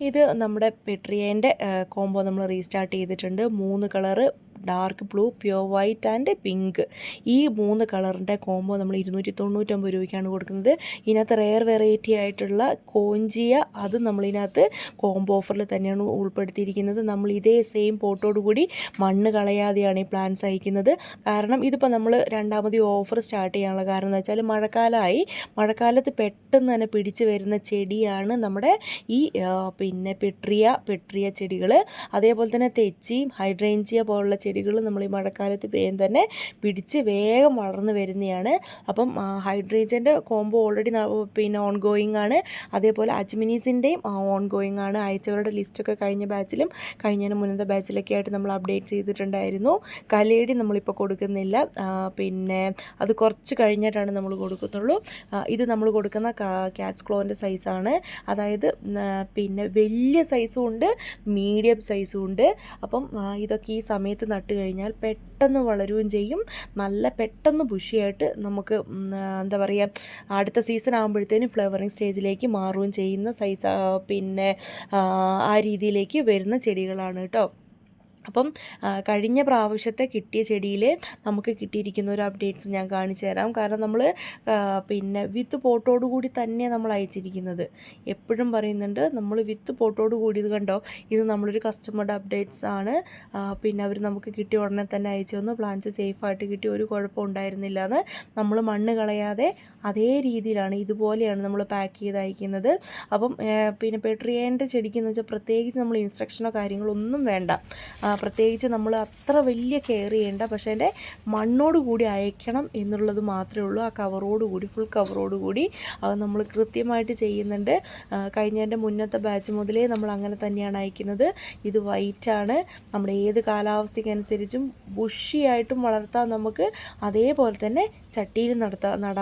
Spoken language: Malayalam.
ഇത് നമ്മുടെ പെട്രിയേന്റെ കോംബോ നമ്മൾ റീസ്റ്റാർട്ട് ചെയ്തിട്ടുണ്ട്. മൂന്ന് colour dark blue pure white and pink. ഈ മൂന്ന് കളറിന്റെ കോംബോ നമ്മൾ ഇരുന്നൂറ്റി തൊണ്ണൂറ്റൊമ്പത് രൂപയ്ക്കാണ് കൊടുക്കുന്നത്. ഇതിനകത്ത് റെയർ വെറൈറ്റി ആയിട്ടുള്ള കോഞ്ചിയ അത് നമ്മളിതിനകത്ത് കോംബോ ഓഫറിൽ തന്നെയാണ് ഉൾപ്പെടുത്തിയിരിക്കുന്നത്. നമ്മൾ ഇതേ സെയിം പോട്ടോട് കൂടി മണ്ണ് കളയാതെയാണ് ഈ പ്ലാന്റ്സ് അയക്കുന്നത്. കാരണം ഇതിപ്പോൾ നമ്മൾ രണ്ടാമത് ഓഫർ സ്റ്റാർട്ട് ചെയ്യാനുള്ള കാരണം എന്ന് വെച്ചാൽ മഴക്കാലമായി. മഴക്കാലത്ത് പെട്ടെന്ന് തന്നെ പിടിച്ചു വരുന്ന ചെടിയാണ് നമ്മുടെ ഈ പിന്നെ പെട്രിയ പെട്രിയ ചെടികൾ അതേപോലെ തന്നെ തെച്ചിയും ഹൈഡ്രേഞ്ചിയ പോലുള്ള ചെടികൾ നമ്മൾ ഈ മഴക്കാലത്ത് വേഗം തന്നെ പിടിച്ച് വേഗം വളർന്നു വരുന്നതാണ് അപ്പം ഹൈഡ്രേജന്റെ കോംബോ ഓൾറെഡി പിന്നെ ഓൺ ഗോയിങ് ആണ്. അതേപോലെ അജ്മിനീസിന്റെയും ഓൺ ഗോയിങ് ആണ്. അയച്ചവരുടെ ലിസ്റ്റൊക്കെ കഴിഞ്ഞ ബാച്ചിലും കഴിഞ്ഞതിന് മുന്നത്തെ ബാച്ചിലൊക്കെ ആയിട്ട് നമ്മൾ അപ്ഡേറ്റ് ചെയ്തിട്ടുണ്ടായിരുന്നു. കലേടി നമ്മളിപ്പോൾ കൊടുക്കുന്നില്ല. പിന്നെ അത് കുറച്ച് കഴിഞ്ഞിട്ടാണ് നമ്മൾ കൊടുക്കുന്നുള്ളൂ ഇത് നമ്മൾ കൊടുക്കുന്ന ക്യാറ്റ്സ് ക്ലോന്റെ സൈസാണ് അതായത് പിന്നെ വലിയ സൈസും ഉണ്ട് മീഡിയം സൈസും ഉണ്ട്. അപ്പം ഇതൊക്കെ ഈ സമയത്ത് നട്ട് കഴിഞ്ഞാൽ പെട്ടെന്ന് വളരുകയും ചെയ്യും. നല്ല പെട്ടെന്ന് ബുഷിയായിട്ട് നമുക്ക് എന്താ പറയുക അടുത്ത സീസൺ ആകുമ്പോഴത്തേനും ഫ്ലവറിങ് സ്റ്റേജിലേക്ക് മാറുകയും ചെയ്യുന്ന സൈസ് പിന്നെ ആ, രീതിയിലേക്ക് വരുന്ന ചെടികളാണ് കേട്ടോ. അപ്പം കഴിഞ്ഞ പ്രാവശ്യത്തെ കിട്ടിയ ചെടിയിൽ നമുക്ക് കിട്ടിയിരിക്കുന്ന ഒരു അപ്ഡേറ്റ്സ് ഞാൻ കാണിച്ചു തരാം. കാരണം നമ്മൾ പിന്നെ വിത്ത് പോട്ടോട് കൂടി തന്നെ നമ്മൾ അയച്ചിരിക്കുന്നത്. എപ്പോഴും പറയുന്നുണ്ട് നമ്മൾ വിത്ത് പോട്ടോട് കൂടി ഇത് കണ്ടോ? ഇത് നമ്മളൊരു കസ്റ്റമറുടെ അപ്ഡേറ്റ്സ് ആണ്. പിന്നെ അവർ നമുക്ക് കിട്ടിയ ഉടനെ തന്നെ അയച്ചു തന്നു. പ്ലാന്റ്സ് സേഫായിട്ട് കിട്ടി. ഒരു കുഴപ്പം ഉണ്ടായിരുന്നില്ല എന്ന് നമ്മൾ മണ്ണ് കളയാതെ അതേ രീതിയിലാണ് ഇതുപോലെയാണ് നമ്മൾ പാക്ക് ചെയ്ത് അയക്കുന്നത്. അപ്പം പിന്നെ പെട്രിയേന്റെ ചെടിക്ക് എന്ന് വെച്ചാൽ പ്രത്യേകിച്ച് നമ്മൾ ഇൻസ്ട്രക്ഷനോ കാര്യങ്ങളോ ഒന്നും വേണ്ട. പ്രത്യേകിച്ച് നമ്മൾ അത്ര വലിയ കെയർ ചെയ്യേണ്ട പക്ഷേ എന്റെ മണ്ണോട് കൂടി അയക്കണം എന്നുള്ളത് മാത്രമേ ഉള്ളൂ. ആ കവറോട് കൂടി ഫുൾ കവറോട് കൂടി അത് നമ്മൾ കൃത്യമായിട്ട് ചെയ്യുന്നുണ്ട്. കഴിഞ്ഞതിന്റെ മുന്നത്തെ ബാച്ച് മുതലേ നമ്മൾ അങ്ങനെ തന്നെയാണ് അയക്കുന്നത്. ഇത് വൈറ്റാണ് നമ്മുടെ ഏത് കാലാവസ്ഥയ്ക്കനുസരിച്ചും ബുഷിയായിട്ടും വളർത്താൻ നമുക്ക് അതേപോലെ തന്നെ ചട്ടിയിൽ നടത്താം നടാം